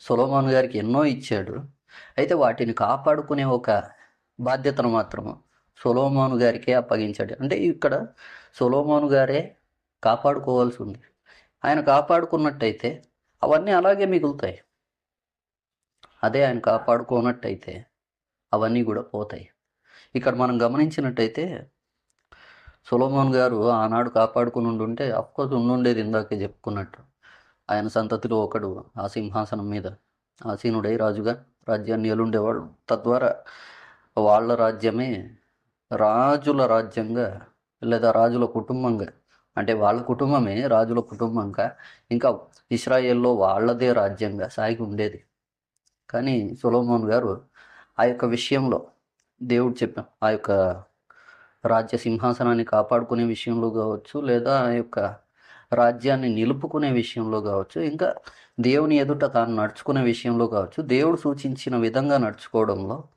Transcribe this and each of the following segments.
సులోమాను గారికి ఎన్నో ఇచ్చాడు. అయితే వాటిని కాపాడుకునే ఒక బాధ్యతను మాత్రము సొలోమోను గారికే అప్పగించాడు. అంటే ఇక్కడ సొలోమోను గారే కాపాడుకోవాల్సి ఉంది. ఆయన కాపాడుకున్నట్టయితే అవన్నీ అలాగే మిగులుతాయి. అదే ఆయన కాపాడుకోనట్టయితే అవన్నీ కూడా పోతాయి. ఇక్కడ మనం గమనించినట్టయితే సొలోమోన్ గారు ఆనాడు కాపాడుకుని ఉండుంటే అఫ్కోర్స్ ఉండుండేది ఇందాకే చెప్పుకున్నట్టు. ఆయన సంతతిలో ఒకడు ఆ సింహాసనం మీద. ఆసీనుడై రాజుగా రాజ్యాన్ని ఎలుండేవాడు తద్వారా వాళ్ళ రాజ్యమే రాజుల రాజ్యంగా లేదా రాజుల కుటుంబంగా అంటే వాళ్ళ కుటుంబమే రాజుల కుటుంబంగా ఇంకా ఇస్రాయేల్లో వాళ్ళదే రాజ్యంగా సాగి ఉండేది. కానీ సులోమోన్ గారు ఆ యొక్క విషయంలో దేవుడు చెప్పాం ఆ యొక్క రాజ్య సింహాసనాన్ని కాపాడుకునే విషయంలో కావచ్చు లేదా ఆ యొక్క రాజ్యాన్ని నిలుపుకునే విషయంలో కావచ్చు ఇంకా దేవుని ఎదుట తాను నడుచుకునే విషయంలో కావచ్చు దేవుడు సూచించిన విధంగా నడుచుకోవడంలో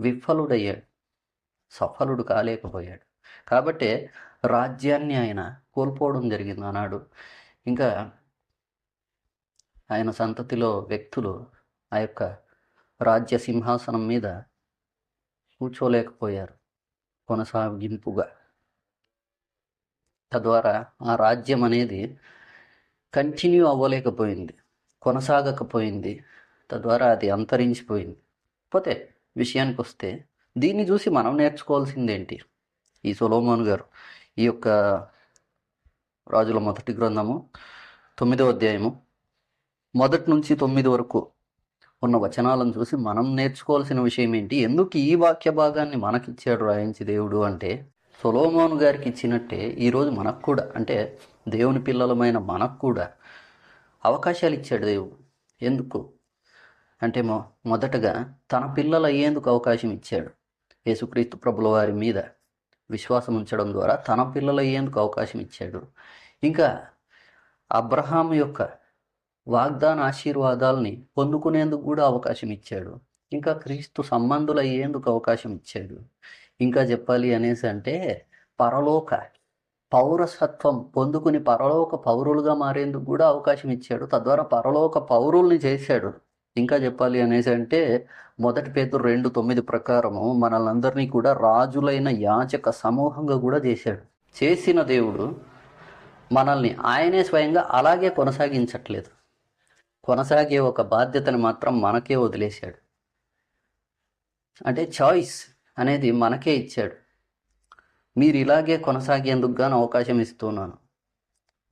విఫలుడయ్యాడు సఫలుడు కాలేకపోయాడు. కాబట్టే రాజ్యాన్ని ఆయన కోల్పోవడం జరిగింది ఆనాడు. ఇంకా ఆయన సంతతిలో వ్యక్తులు ఆ యొక్క రాజ్య సింహాసనం మీద కూర్చోలేకపోయారు కొనసాగింపుగా. తద్వారా ఆ రాజ్యం అనేది కంటిన్యూ అవ్వలేకపోయింది కొనసాగకపోయింది తద్వారా అది అంతరించిపోయింది. పోతే విషయానికి వస్తే దీన్ని చూసి మనం నేర్చుకోవాల్సింది ఏంటి ఈ సొలోమోన్ గారు ఈ యొక్క రాజుల మొదటి గ్రంథము తొమ్మిదో అధ్యాయము మొదటి నుంచి తొమ్మిది వరకు ఉన్న వచనాలను చూసి మనం నేర్చుకోవాల్సిన విషయం ఏంటి? ఎందుకు ఈ వాక్య భాగాన్ని మనకిచ్చాడు రాయించి దేవుడు అంటే సొలోమోన్ గారికి ఇచ్చినట్టే ఈరోజు మనకు కూడా అంటే దేవుని పిల్లలమైన మనకు కూడా అవకాశాలు ఇచ్చాడు దేవుడు. ఎందుకు? అంటే మొ మొదటగా తన పిల్లలు అయ్యేందుకు అవకాశం ఇచ్చాడు. యేసుక్రీస్తు ప్రభుల వారి మీద విశ్వాసం ఉంచడం ద్వారా తన పిల్లలు అయ్యేందుకు అవకాశం ఇచ్చాడు. ఇంకా అబ్రహాం యొక్క వాగ్దాన ఆశీర్వాదాలని పొందుకునేందుకు కూడా అవకాశం ఇచ్చాడు. ఇంకా క్రీస్తు సంబంధులు అయ్యేందుకు అవకాశం ఇచ్చాడు. ఇంకా చెప్పాలి అనేసి అంటే పరలోక పౌరసత్వం పొందుకుని పరలోక పౌరులుగా మారేందుకు కూడా అవకాశం ఇచ్చాడు. తద్వారా పరలోక పౌరుల్ని చేశాడు. ఇంకా చెప్పాలి అనేసి అంటే మొదటి పేతురు రెండు తొమ్మిది ప్రకారము మనల్ని కూడా రాజులైన యాచక సమూహంగా కూడా చేశాడు. చేసిన దేవుడు మనల్ని ఆయనే స్వయంగా అలాగే కొనసాగించట్లేదు. కొనసాగే ఒక బాధ్యతని మాత్రం మనకే వదిలేశాడు. అంటే చాయిస్. అనేది మనకే ఇచ్చాడు. మీరు ఇలాగే కొనసాగేందుకు గాను అవకాశం ఇస్తున్నాను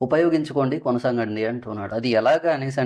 ఉపయోగించుకోండి కొనసాగండి అంటున్నాడు అది ఎలాగా అనేసి